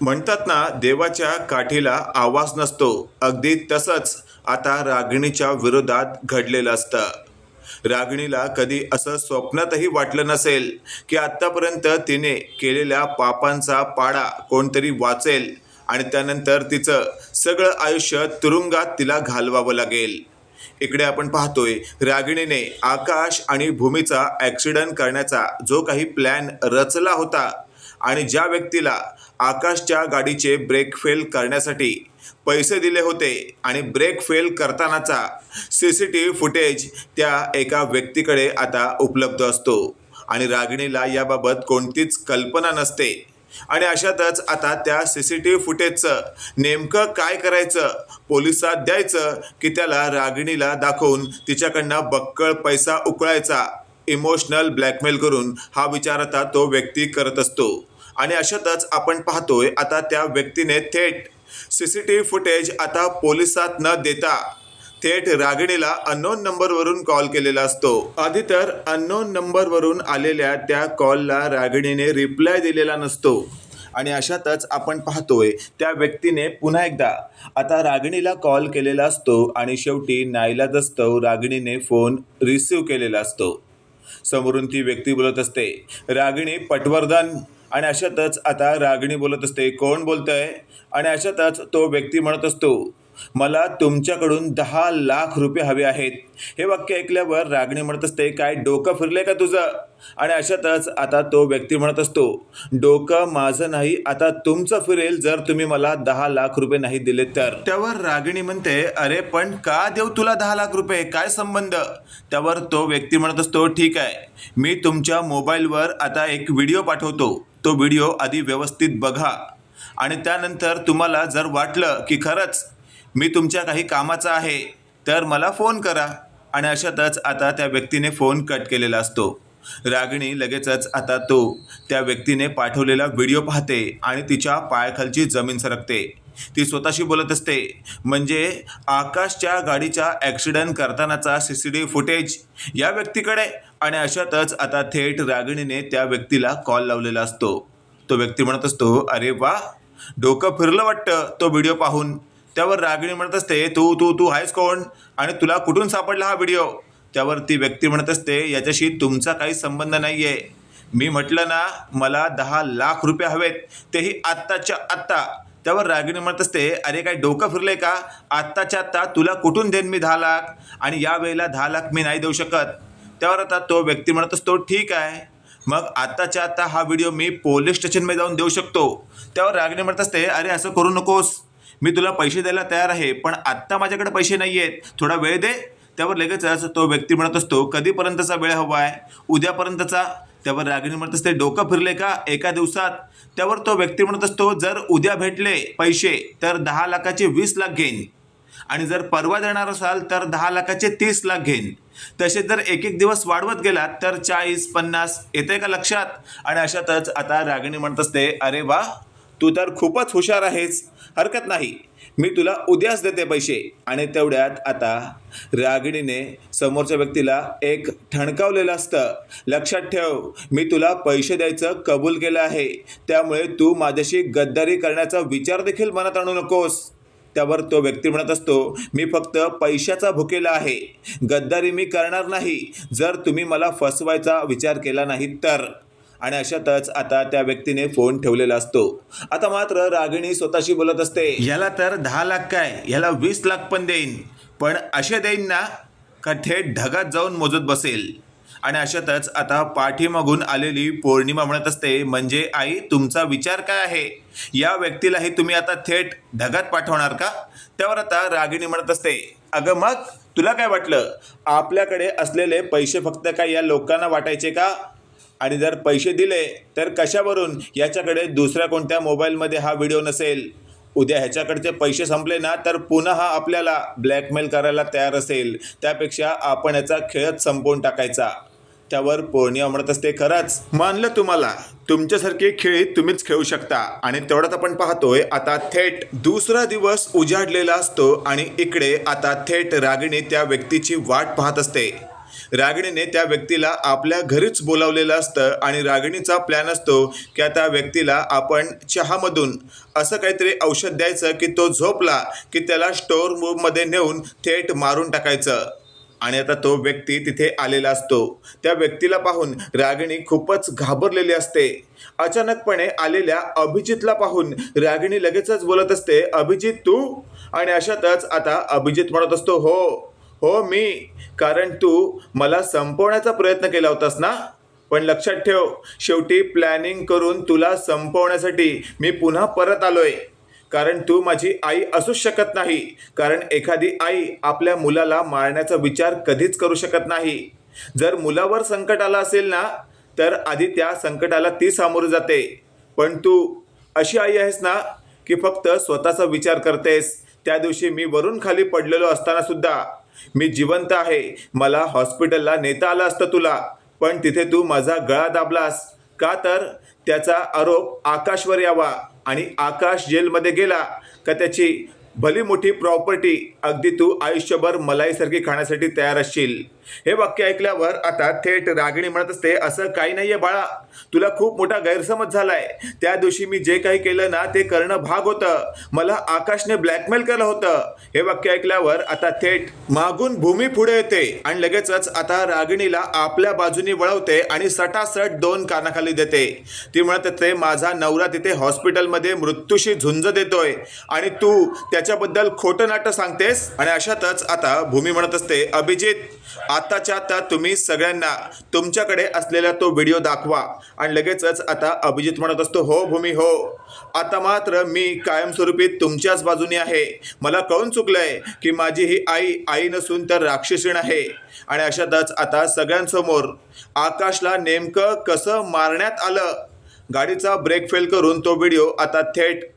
म्हणतात ना देवाच्या काठीला आवाज नसतो. अगदी तसंच आता रागिणीच्या विरोधात घडलेलं असतं. रागिणीला कधी असं स्वप्नातही वाटलं नसेल की आत्तापर्यंत तिने केलेल्या पापांचा पाडा कोणतरी वाचेल आणि त्यानंतर तिचं सगळं आयुष्य तुरुंगात तिला घालवावं लागेल. इकडे आपण पाहतोय रागिणीने आकाश आणि भूमीचा ॲक्सिडंट करण्याचा जो काही प्लॅन रचला होता आणि ज्या व्यक्तीला आकाशच्या गाडीचे ब्रेक फेल करण्यासाठी पैसे दिले होते आणि ब्रेक फेल करतानाचा C C T V footage त्या एका व्यक्तीकडे आता उपलब्ध असतो. आणि रागिणीला याबाबत कोणतीच कल्पना नसते. आणि अशातच आता त्या सी सी टी व्ही फुटेजचं नेमकं काय करायचं? पोलिसात द्यायचं की त्याला रागिणीला दाखवून तिच्याकडनं बक्कळ पैसा उकळायचा? इमोशनल ब्लॅकमेल करून हा विचार आता तो व्यक्ती करत असतो. आणि अशातच आपण पाहतोय आता त्या व्यक्तीने थेट C C T V footage आता पोलिसात न देता थेट रागिणीला अननोन नंबरवरून कॉल केलेला असतो. आधी तर अननोन नंबरवरून आलेल्या त्या कॉलला रागिणीने रिप्लाय दिलेला नसतो. आणि अशातच आपण पाहतोय त्या व्यक्तीने पुन्हा एकदा आता रागिणीला कॉल केलेला असतो आणि शेवटी नाईलाजस्तव रागिणीने फोन रिसीव केलेला असतो. समोरून ती व्यक्ती बोलत असते रागिणी पटवर्धन आणि अशातच आता रागिणी बोलत असते. कोण बोलतंय? आणि अशातच तो व्यक्ती म्हणत असतो मला तुमच्याकडून दहा लाख रुपये हवे आहेत. हे वाक्य ऐकल्यावर रागिणी म्हणत असते काय डोकं फिरले का तुझं? आणि अशातच आता तो व्यक्ती म्हणत असतो डोकं माझं नाही आता तुमचं फिरेल जर तुम्ही मला दहा लाख रुपये नाही दिले तर. त्यावर रागिणी म्हणते अरे पण का देऊ तुला दहा लाख रुपये? काय संबंध? त्यावर तो व्यक्ती म्हणत असतो ठीक आहे मी तुमच्या मोबाईलवर आता एक व्हिडिओ पाठवतो. तो व्हिडिओ आधी व्यवस्थित बघा. आणि त्यानंतर तुम्हाला जर वाटलं की खरंच मी तुमच्या काही कामाचा आहे तर मला फोन करा. आणि अशातच आता त्या व्यक्तीने फोन कट केलेला असतो. रागिणी लगेचच आता तो त्या व्यक्तीने पाठवलेला व्हिडिओ पाहते आणि तिच्या पायाखालची जमीन सरकते. ती स्वतःशी बोलत असते. म्हणजे आकाशच्या गाडीच्या ॲक्सिडंट करतानाचा C C T V footage या व्यक्तीकडे आणि अशातच आता थेट रागिणीने त्या व्यक्तीला कॉल लावलेला असतो. तो व्यक्ती म्हणत असतो अरे वा डोकं फिरलं वाटतं तो व्हिडिओ पाहून. त्यावर रागिणी म्हणत असते तू तू तू आहेस कोण? आणि तुला कुठून सापडला हा व्हिडिओ त्यावर ती व्यक्ती म्हणत असते याच्याशी तुमचा काही संबंध नाही आहे मी म्हटलं ना मला दहा लाख रुपये हवेत तेही आत्ताच्या आत्ता. त्यावर रागिणी म्हणत असते अरे काय डोकं फिरलंय का? आत्ताच्या आत्ता तुला कुठून देईन मी दहा लाख? आणि या वेळेला दहा लाख मी नाही देऊ शकत. त्यावर आता तो व्यक्ती म्हणत असतो ठीक आहे. मग आत्ताच्या आता हा व्हिडिओ मी पोलीस स्टेशनमध्ये जाऊन देऊ शकतो. त्यावर रागिणी म्हणत असते अरे असं करू नकोस. मी तुला पैसे द्यायला तयार आहे पण आत्ता माझ्याकडे पैसे नाही आहेत थोडा वेळ दे. त्यावर लगेचच तो व्यक्ती म्हणत असतो कधीपर्यंतचा वेळ हवा आहे? उद्यापर्यंतचा? त्यावर रागिणी म्हणत असते डोकं फिरले का एका दिवसात? त्यावर तो व्यक्ती म्हणत असतो जर उद्या भेटले पैसे तर दहा लाखाचे वीस लाख घेईन. आणि जर परवा देणार असाल तर दहा लाखाचे तीस लाख घेईन. तसे जर एक एक दिवस वाढवत गेलात तर चाळीस पन्नास येते का लक्षात? आणि अशातच आता रागिणी म्हणत असते अरे वा तू तर खूपच हुशार आहेस. हरकत नाही. मी तुला उद्याच देते पैसे. आणि तेवढ्यात आता रागिणीने समोरच्या व्यक्तीला एक ठणकावलेलं असतं. लक्षात ठेव मी तुला पैसे द्यायचं कबूल केलं आहे. त्यामुळे तू माझ्याशी गद्दारी करण्याचा विचार देखील मनात आणू नकोस. त्यावर तो व्यक्ती म्हणत असतो मी फक्त पैशाचा भुकेला आहे. गद्दारी मी करणार नाही. जर तुम्ही मला फसवायचा विचार केला नाही तर. आणि अशातच आता त्या व्यक्तीने फोन ठेवलेला असतो. आता मात्र रागिणी स्वतःशी बोलत असते. याला तर दहा लाख काय? याला वीस लाख पण देईन. पण असे देईन ना का थेट ढगात जाऊन मोजत बसेल. आणि अशातच आता पाठीमागून आलेली पौर्णिमा म्हणत असते म्हणजे आई तुमचा विचार काय आहे? या व्यक्तीलाही तुम्ही आता थेट ढगात पाठवणार का? त्यावर आता रागिणी म्हणत असते अगं मग तुला काय वाटलं? आपल्याकडे असलेले पैसे फक्त काय या लोकांना वाटायचे का? आणि जर पैसे दिले तर कशावरून? याच्याकडे दुसऱ्या कोणत्या मोबाईलमध्ये हा व्हिडिओ नसेल. उद्या ह्याच्याकडचे पैसे संपले ना तर पुन्हा हा आपल्याला ब्लॅकमेल करायला तयार असेल. त्यापेक्षा आपण याचा खेळच संपवून टाकायचा. त्यावर पौर्णिमा म्हणत असते खरंच. मानलं तुम्हाला? तुमच्यासारखे खेळ तुम्हीच खेळू शकता. आणि तेवढ्यात आपण पाहतोय आता थेट दुसरा दिवस उजाडलेला असतो आणि इकडे आता थेट रागिणी त्या व्यक्तीची वाट पाहत असते. रागिणीने त्या व्यक्तीला आपल्या घरीच बोलावलेलं असतं आणि रागिणीचा प्लॅन असतो की आता व्यक्तीला आपण चहामधून असं काहीतरी औषध द्यायचं की तो झोपला की त्याला स्टोअर रूममध्ये नेऊन थेट मारून टाकायचं. आणि आता तो व्यक्ती तिथे आलेला असतो. त्या व्यक्तीला पाहून रागिणी खूपच घाबरलेली असते. अचानकपणे आलेल्या अभिजितला पाहून रागिणी लगेचच बोलत असते अभिजित तू? आणि अशातच आता अभिजित म्हणत असतो हो हो मी. कारण तू मला संपवण्याचा प्रयत्न केला होतास ना? पण लक्षात ठेव शेवटी प्लॅनिंग करून तुला संपवण्यासाठी मी पुन्हा परत आलोय. कारण तू माझी आई असूच शकत नाही. कारण एखादी आई आपल्या मुलाला मारण्याचा विचार कधीच करू शकत नाही. जर मुलावर संकट आलं असेल ना तर आधी त्या संकटाला ती सामोरं जाते. पण तू अशी आई आहेस ना की फक्त स्वतःचा विचार करतेस. त्या दिवशी मी वरून खाली पडलेलो असताना सुद्धा. मी जिवंत आहे. मला हॉस्पिटलला नेता आलं असतं तुला. पण तिथे तू माझा गळा दाबलास. का तर त्याचा आरोप आकाशवर यावा. आणि आकाश जेलमध्ये गेला का त्याची भली मोठी प्रॉपर्टी अगदी तू आयुष्यभर मलाईसारखी खाण्यासाठी तयार असशील. हे वाक्य ऐकल्यावर आता थेट रागिणी म्हणत असते असं काही नाहीये बाळा तुला खूप मोठा गैरसमज झालाय. त्या दिवशी मी जे काही केलं ना ते करणं भाग होतं. मला आकाशने ब्लॅकमेल केलं होतं. हे वाक्य ऐकल्यावर आता थेट मागून भूमी पुढे येते आणि लगेचच आता रागिणीला आपल्या बाजूनी वळवते आणि सटासट दोन कानाखाली देते. ती म्हणत असते माझा नवरा तिथे हॉस्पिटलमध्ये मृत्यूशी झुंज देतोय. आणि तू त्याच्याबद्दल खोटं नाटं सांगतेस? आणि अशातच आता भूमी म्हणत असते अभिजित आताच्या आता तुम्ही सगळ्यांना तुमच्याकडे असलेला तो व्हिडिओ दाखवा. आणि लगेचच आता अभिजित म्हणत असतो हो भूमी हो. आता मात्र मी कायमस्वरूपी तुमच्याच बाजूने आहे. मला कळून चुकलंय की माझी ही आई आई नसून तर राक्षसीण आहे. आणि अशातच आता सगळ्यांसमोर आकाशला नेमकं कसं मारण्यात आलं? गाडीचा ब्रेक फेल करून तो व्हिडिओ आता थेट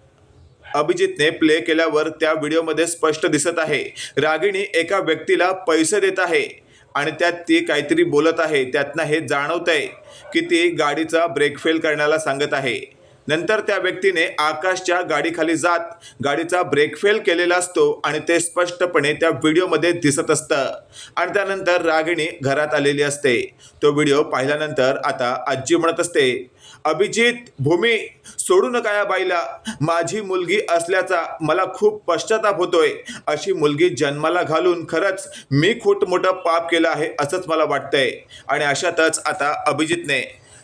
अभिजितने प्ले केल्यावर त्या व्हिडिओमध्ये स्पष्ट दिसत आहे. रागिणी एका व्यक्तीला पैसे देत आहे. आणि त्यात ती काहीतरी बोलत आहे त्यातनं हे जाणवत आहे की ती गाडीचा ब्रेक फेल करण्याला सांगत आहे. नंतर त्या व्यक्तीने आकाशच्या गाडीखाली जात गाडीचा ब्रेक फेल केलेला असतो आणि ते स्पष्टपणे त्या व्हिडिओमध्ये दिसत असतं. आणि त्यानंतर रागिणी घरात आलेली असते. तो व्हिडिओ पाहिल्यानंतर आता आजी म्हणत असते अभिजित भूमी सोडू नका या बाईला. माझी मुलगी असल्याचा मला खूप पश्चाताप होतोय. अशी मुलगी जन्माला घालून खरंच मी खूप मोठं पाप केलं आहे असंच मला वाटतंय. आणि अशातच आता अभिजितने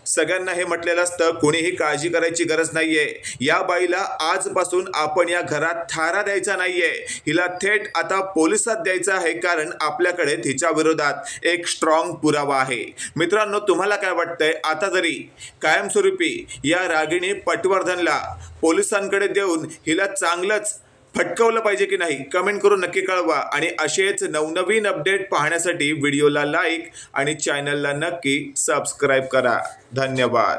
सगळ्यांना हे म्हटलेलं असतं कोणीही काळजी करायची गरज नाहीये. या बाईला आजपासून आपण या घरात थारा द्यायचा नाहीये. हिला थेट आता पोलिसात द्यायचं आहे कारण आपल्याकडे तिच्या विरोधात एक स्ट्रॉंग पुरावा आहे. मित्रांनो तुम्हाला काय वाटतंय? आता जरी कायमस्वरूपी या रागिणी पटवर्धनला पोलिसांकडे देऊन हिला चांगलंच फटकवलं पाहिजे की नाही कमेंट करून नक्की कळवा. आणि असेच नवनवीन अपडेट पाहण्यासाठी व्हिडिओला लाईक आणि चॅनलला नक्की सबस्क्राईब करा. धन्यवाद.